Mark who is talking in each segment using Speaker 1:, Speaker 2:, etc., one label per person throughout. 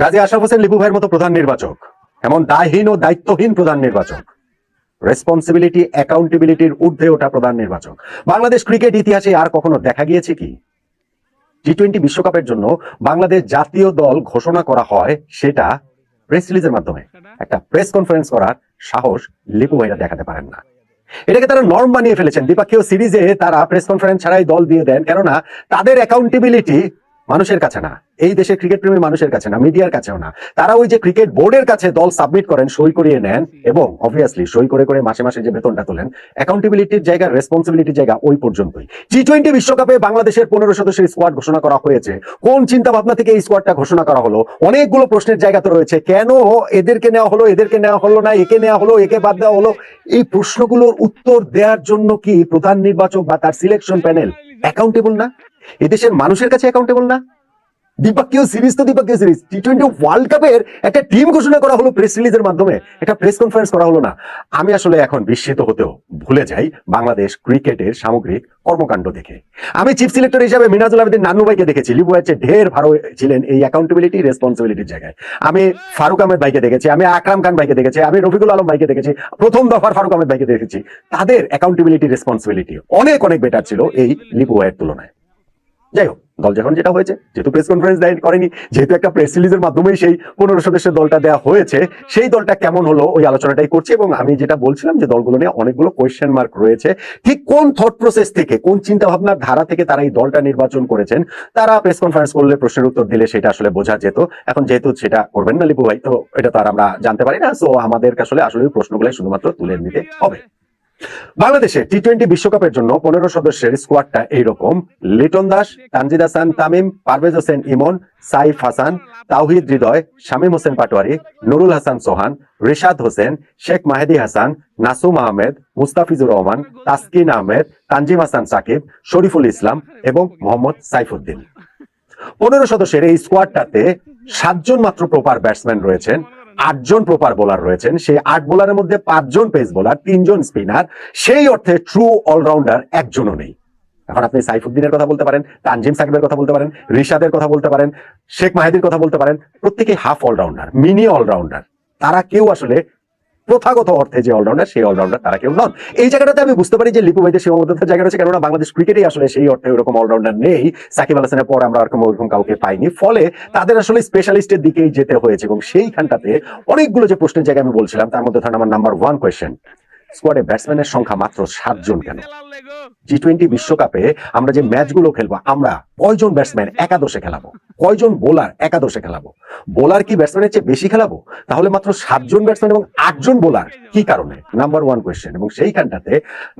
Speaker 1: গাজী আশরাফ হোসেন লিপু ভাইয়ের মতো প্রধান নির্বাচক, এমন দায়হীন ও দায়িত্বহীন প্রধান নির্বাচক রেসপন্সিবিলিটি অ্যাকাউন্টেবিলিটির ঊর্ধ্বে ওঠা প্রধান নির্বাচক। বাংলাদেশ ক্রিকেট ইতিহাসে আর কখনো দেখা গিয়েছে কি? টি টোয়েন্টি বিশ্বকাপের জন্য বাংলাদেশ জাতীয় দল ঘোষণা করা হয় সেটা প্রেস রিলিজের মাধ্যমে। একটা প্রেস কনফারেন্স করার সাহস লিপু ভাইরা দেখাতে পারেন না। এটাকে তারা নর্ম বানিয়ে ফেলেছেন। দ্বিপাক্ষীয় সিরিজে তারা প্রেস কনফারেন্স ছাড়াই দল দিয়ে দেন, কেননা তাদের অ্যাকাউন্টেবিলিটি মানুষের কাছে না, এই দেশের ক্রিকেট প্রেমী মানুষের কাছে না মিডিয়ার কাছেও না। তারা ওই যে ক্রিকেট বোর্ডের কাছে দল সাবমিট করেন, সই করিয়ে নেন এবং অবভিয়াসলি সই করে করে মাসে মাসে যে বেতনটা তোলেন অ্যাকাউন্টেবিলিটির জায়গা রেসপন্সিবিলিটির জায়গা ওই পর্যন্তই। টি টোয়েন্টি বিশ্বকাপে বাংলাদেশের পনেরো সদস্যের স্কোয়াড ঘোষণা করা হয়েছে। কোন চিন্তা ভাবনা থেকে এই স্কোয়াডটা ঘোষণা করা হলো? অনেকগুলো প্রশ্নের জায়গা তো রয়েছে। কেন এদেরকে নেওয়া হলো, এদেরকে নেওয়া হলো না, একে নেওয়া হলো, একে বাদ দেওয়া হলো? এই প্রশ্নগুলোর উত্তর দেওয়ার জন্য কি প্রধান নির্বাচক বা তার সিলেকশন প্যানেল অ্যাকাউন্টেবল না? এদেশের মানুষের কাছে অ্যাকাউন্টেবল না? দ্বিপাক্ষীয় সিরিজ তো দ্বিপাক্ষীয় সিরিজ টি টোয়েন্টি ওয়ার্ল্ড কাপের একটা টিম ঘোষণা করা হলো প্রেস রিলিজের মাধ্যমে। একটা প্রেস কনফারেন্স করা হলো না। আমি আসলে এখন বিস্মিত হতেও ভুলে যাই বাংলাদেশ ক্রিকেটের সামগ্রিক কর্মকাণ্ড দেখে। আমি চিফ সিলেক্টর হিসাবে মিনাজুল আবেদিন নানু ভাইকে দেখেছি। লিবু হচ্ছে ঢের ভালো ছিলেন এই অ্যাকাউন্টেবিলিটি রেসপন্সিবিলিটির জায়গায়। আমি ফারুক আহমেদ ভাইকে দেখেছি। আমি আকরাম খান ভাইকে দেখেছি। আমি রফিকুল আলম ভাইকে দেখেছি। প্রথম দফার ফারুক আহমেদ ভাইকে দেখেছি। তাদের অ্যাকাউন্টেবিলিটি রেসপন্সিবিলিটি অনেক অনেক বেটার ছিল এই ভাইয়ের তুলনায়। যাই হোক দল যখন যেটা হয়েছে, যেহেতু প্রেস কনফারেন্স দেয়, করেনি, যেহেতু একটা প্রেস রিলিজের মাধ্যমেই সেই পনেরো সদস্যের দলটা দেওয়া হয়েছে, সেই দলটা কেমন হলো, ওই আলোচনাটাই করছি এবং আমি যেটা বলছিলাম যে দলগুলো নিয়ে অনেকগুলো কোয়েশ্চেন মার্ক রয়েছে, ঠিক কোন থট প্রসেস থেকে, কোন চিন্তা ভাবনার ধারা থেকে তারা এই দলটা নির্বাচন করেছেন, তারা প্রেস কনফারেন্স করলে প্রশ্নের উত্তর দিলে সেটা আসলে বোঝা যেত। এখন যেহেতু সেটা করবেন না লিপু ভাই, তো এটা তো আর আমরা জানতে পারি না সো আমাদের আসলে আসলে প্রশ্নগুলো শুধুমাত্র তুলে নিতে হবে। বাংলাদেশে টি টোয়েন্টি বিশ্বকাপের জন্য পনেরো সদস্যের স্কোয়াডটা এইরকম। লিটন দাস, তানজিদ হাসান তামিম, পারভেজ হোসেন, ইমন, সাইফ হাসান, তাওহিদ হৃদয়, শামীম হোসেন পাটোয়ারি, নুরুল হাসান সোহান, রিশাদ হোসেন, শেখ মাহেদি হাসান, নাসুম আহমেদ, মুস্তাফিজুর রহমান, তাসকিন আহমেদ, তানজিম হাসান সাকিব, শরীফুল ইসলাম এবং মোহাম্মদ সাইফুদ্দিন। পনেরো সদস্যের এই স্কোয়াডটাতে সাতজন মাত্র প্রপার ব্যাটসম্যান রয়েছেন। আটজন প্রপার বোলার রয়েছেন। সেই আট বোলারের মধ্যে পাঁচজন পেস বোলার তিনজন স্পিনার সেই অর্থে ট্রু অলরাউন্ডার একজনও নেই। এখন আপনি সাইফুদ্দিনের কথা বলতে পারেন, তানজিম সাকিবের কথা বলতে পারেন, রিশাদের কথা বলতে পারেন, শেখ মাহেদির কথা বলতে পারেন প্রত্যেকে হাফ অলরাউন্ডার মিনি অলরাউন্ডার তারা কেউ আসলে প্রথাগত অর্থে যে অলরাউন্ডার সেই অলরাউন্ডার তারা কেউ নন। এই জায়গাটাতে আমি বুঝতে পারি যে লিপু ভাইদের সীমাবদ্ধতার জায়গা রয়েছে, কেননা বাংলাদেশ ক্রিকেটে আসলে সেই অর্থে ওরকম অলরাউন্ডার নেই। সাকিব আল হাসানের পর আমরা ওরকম ওরকম কাউকে পাইনি। ফলে তাদের আসলে স্পেশালিস্টের দিকেই যেতে হয়েছে, এবং সেইখানটাতে অনেকগুলো যে প্রশ্নের জায়গায় আমি বলছিলাম, তার মধ্যে ধরেন আমার নাম্বার ওয়ান কোয়েশ্চেন স্কোয়াডে ব্যাটসম্যানের সংখ্যা মাত্র সাতজন কেন? টি টোয়েন্টি বিশ্বকাপে আমরা যে ম্যাচগুলো খেলব, আমরা কয়জন ব্যাটসম্যান একাদশে খেলাবো? কয়জন বোলার একাদশে খেলাবো? বোলার কি ব্যাটসম্যানের চেয়ে বেশি খেলাবো? তাহলে মাত্র সাতজন ব্যাটসম্যান এবং আটজন বোলার কি কারণে? নাম্বার ওয়ান কোয়েশ্চেন এবং সেইখানটাতে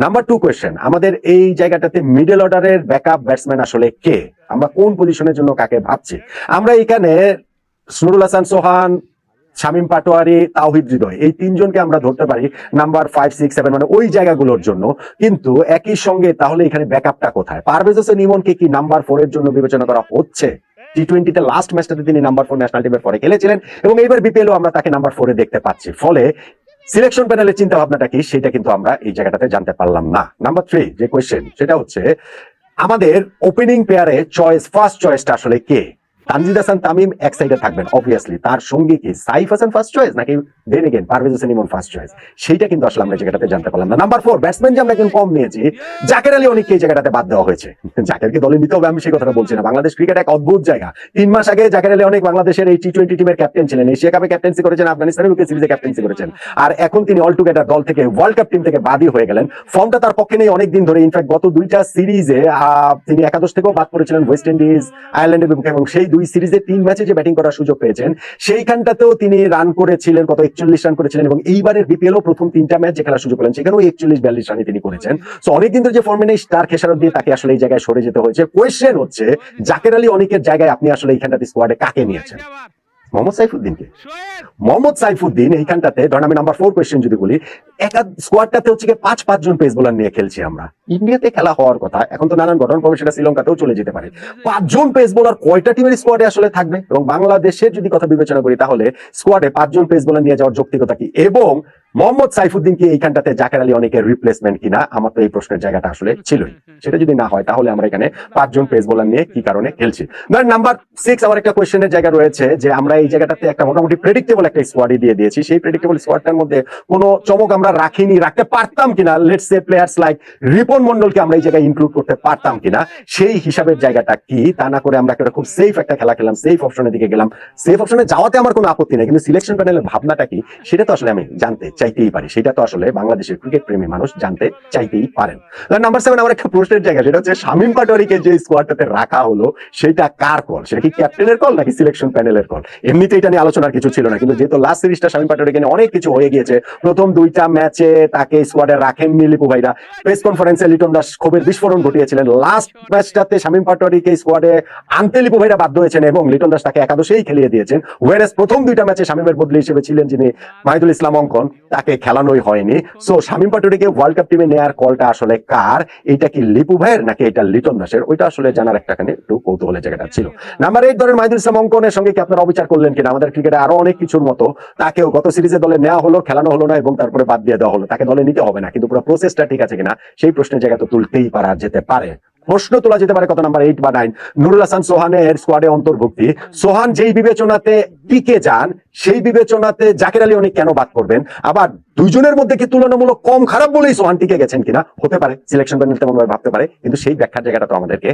Speaker 1: নাম্বার টু কোয়েশ্চেন আমাদের এই জায়গাটাতে মিডল অর্ডারের ব্যাকআপ ব্যাটসম্যান আসলে কে? আমরা কোন পজিশনের জন্য কাকে ভাবছি? আমরা এখানে নুরুল হাসান সোহান শামীম পাটোয়ারি, তাওহিদ হৃদয়, এই তিনজনকে আমরা ধরতে পারি নাম্বার ফাইভ সিক্স সেভেন মানে ওই জায়গাগুলোর জন্য। কিন্তু একই সঙ্গে তাহলে এখানে ব্যাকআপটা কোথায়? পারভেজ হোসেন ইমনকে কি নাম্বার ফোর এর জন্য বিবেচনা করা হচ্ছে? টি টোয়েন্টিতে লাস্ট ম্যাচটাতে তিনি নাম্বার ফোর ন্যাশনাল টিমের পরে খেলেছিলেন এবং এইবার বিপিএলও আমরা তাকে নাম্বার ফোরে দেখতে পাচ্ছি। ফলে সিলেকশন প্যানেলের চিন্তা ভাবনাটা কি? সেটা কিন্তু আমরা এই জায়গাটাতে জানতে পারলাম না। নাম্বার থ্রি যে কোয়েশ্চেন সেটা হচ্ছে, আমাদের ওপেনিং পেয়ারে চয়েস ফার্স্ট চয়েসটা আসলে কে? হাসান তামিম এক সাইডে থাকবেন অবভিয়াসলি তার সঙ্গে কি? সাইফ হাসান ফার্স্ট চয়েস নাকি then again Parvez Emon first choice সেইটা কিন্তু আসলে আমরা জায়গাটাতে জানতে পারলাম না। নাম্বার ফোর ব্যাটসম্যান যে আমরা কম নিয়েছি, জাকের আলী অনেককে এই জায়গাটাতে বাদ দেওয়া হয়েছে। দলে নিতে হবে, আমি সেই কথাটা বলছি না। বাংলাদেশ ক্রিকেট এক অদ্ভুত জায়গা। তিন মাস আগে জাকের আলী অনেক বাংলাদেশের এই টি টোয়েন্টি টিমের ক্যাপ্টেন ছিলেন। এশিয়া কাপে ক্যাপ্টেন্সি করেছেন, আফগানিস্তানের উইকেট সিরিজে ক্যাপ্টেন্সি করেছেন। আর এখন তিনি অল টুগেদার দল থেকে ওয়ার্ল্ড কাপ টিম থেকে বাদই হয়ে গেলেন। ফর্মটা তার পক্ষে নেই অনেকদিন ধরে। ইনফ্যাক্ট গত দুইটা সিরিজে তিনি একাদশ থেকেও বাদ পড়েছিলেন ওয়েস্ট ইন্ডিজ আয়ারল্যান্ডের বিপক্ষে এবং সেই দুই সিরিজে তিন ম্যাচে যে ব্যাটিং করার সুযোগ পেয়েছেন, সেইখানটাতেও তিনি রান করেছিলেন, কত একচল্লিশ রান করেছিলেন এবং এইবারের বিপিএল ও প্রথম তিনটা ম্যাচ যে খেলার সুযোগ পেলেন, সেখানেও একচল্লিশ বিয়াল্লিশ রানে তিনি করেছেন। সো অনেকদিন ধরে যে ফর্মে নেই স্টার খেসারত দিয়ে তাকে আসলে এই জায়গায় সরে যেতে হয়েছে। কোয়েশ্চেন হচ্ছে, জাকের আলী অনেকের জায়গায় আপনি আসলে এইখানটাতে স্কোয়াডে কাকে নিয়েছেন? মোহাম্মদ সাইফুদ্দিনকে। মোহাম্মদ সাইফুদ্দিন এইখানটাতে ধরেন আমি নাম্বার ফোর কোয়েশ্চেন যদি বলি একা স্কোয়াডটাতে হচ্ছে কি পাঁচ পাঁচজন পেস বোলার নিয়ে খেলছি আমরা। ইন্ডিয়াতে খেলা হওয়ার কথা এখন তো নানান ঘটনা ক্রমে সেটা শ্রীলঙ্কাতেও চলে যেতে পারে। পাঁচজন পেস বোলার কয়টা টিমের স্কোয়াডে আসলে থাকবে? এবং বাংলাদেশের যদি কথা বিবেচনা করি তাহলে স্কোয়াডে পাঁচজন পেস বোলার নিয়ে যাওয়ার যৌক্তিকতা কি? এবং মোহাম্মদ সাইফুদ্দিন কি এইখানটাতে জাকের আলী অনেকের রিপ্লেসমেন্ট কিনা? আমার তো এই প্রশ্নের জায়গাটা আসলে ছিলই। সেটা যদি না হয় তাহলে আমরা এখানে পাঁচজন পেস বোলার নিয়ে কি কারণে খেলছি? নাম্বার সিক্স আমার একটা কোয়েশ্চেনের জায়গা রয়েছে যে আমরা এই জায়গাটাতে একটা মোটামুটি প্রেডিক্টেবল একটা স্কোয়াডই দিয়ে দিয়েছি। সেই প্রেডিক্টেবল স্কোয়াডটার মধ্যে কোনো চমক আমরা রাখিনি রাখতে পারতাম কিনা? Let's say players like Ripon মন্ডলকে আমরা এই জায়গায় ইনক্লুড করতে পারতাম কিনা? সেই হিসাবের জায়গাটা কি? তা না করে আমরা একটা খুব সেফ একটা খেলা খেলাম সেফ অপশনের দিকে গেলাম। সেফ অপশনে যাওয়াতে আমার কোনো আপত্তি নেই কিন্তু সিলেকশন প্যানেলের ভাবনাটা কি? সেটা তো আসলে আমি জানতে চাইতেই পারি। সেটা তো আসলে বাংলাদেশের ক্রিকেট প্রেমী মানুষ জানতে চাইতেই পারেন। নাম্বার সেভেন আমার একটা প্রশ্নের জায়গা, সেটা হচ্ছে শামীম পাটোয়ারিকে যে স্কোয়াডটাতে রাখা হলো, সেটা কার কল সেটা কি ক্যাপ্টেনের কল নাকি সিলেকশন প্যানেলের কল এমনিতে এটা নিয়ে আলোচনার কিছু ছিল না, কিন্তু যেহেতু লাস্ট সিরিজটা শামীম পাটোয়ারিকে নিয়ে অনেক কিছু হয়ে গিয়েছে, প্রথম দুইটা ম্যাচে তাকে স্কোয়াডে রাখেননি লিপু ভাইরা। প্রেস কনফারেন্সে লিটন দাস ক্ষোভের বিস্ফোরণ ঘটিয়েছিলেন। লাস্ট ম্যাচটাতে শামীম পাটোয়ারিকে স্কোয়াডে আনতে লিপু ভাইরা বাধ্য হয়েছেন এবং লিটন দাস তাকে একাদশেই খেলিয়ে দিয়েছেন। ওয়ারেস প্রথম দুইটা ম্যাচে শামীমের বদলি হিসেবে ছিলেন যিনি মাহিদুল ইসলাম অঙ্কন। তাকে খেলানোই হয়নি। সো শামীম পাটোয়ারিকে ওয়ার্ল্ড কাপ টিমে নেয়ার কলটা আসলে কার? এটা কি লিপু ভাইয়ের নাকি এটা লিটন দাসের? ওইটা আসলে জানার একটাখানে একটু কৌতূহলের জায়গাটা ছিল। নাম্বার এইট ধরেন মাহিদুল ইসলাম অঙ্কনের সঙ্গে কি আপনারা অবিচার করলেন কিনা? আমাদের ক্রিকেটে আরও অনেক কিছুর মতো। তাকেও গত সিরিজে দলে নেওয়া হলো, খেলানো হলো না এবং তারপরে বাদ দিয়ে দেওয়া হলো। তাকে দলে নিতে হবে না, কিন্তু পুরো প্রসেসটা ঠিক আছে কিনা? সেই প্রশ্নের জায়গা তো তুলতেই পারা যেতে পারে। প্রশ্ন তোলা যেতে পারে, কত নাম্বার? এইট বা নাইন নুরুল হাসান সোহানের স্কোয়াডে অন্তর্ভুক্তি। সোহান যেই বিবেচনাতে টিকে যান, সেই বিবেচনাতে জাকির আলী অনেক কেন বাদ করবেন আবার দুইজনের মধ্যে কি তুলনামূলক কম খারাপ বলেই সোহান টিকে গেছেন কিনা? হতে পারে সিলেকশন প্যানেল তেমন ভাবে ভাবতে পারে, কিন্তু সেই ব্যাখ্যার জায়গাটা তো আমাদেরকে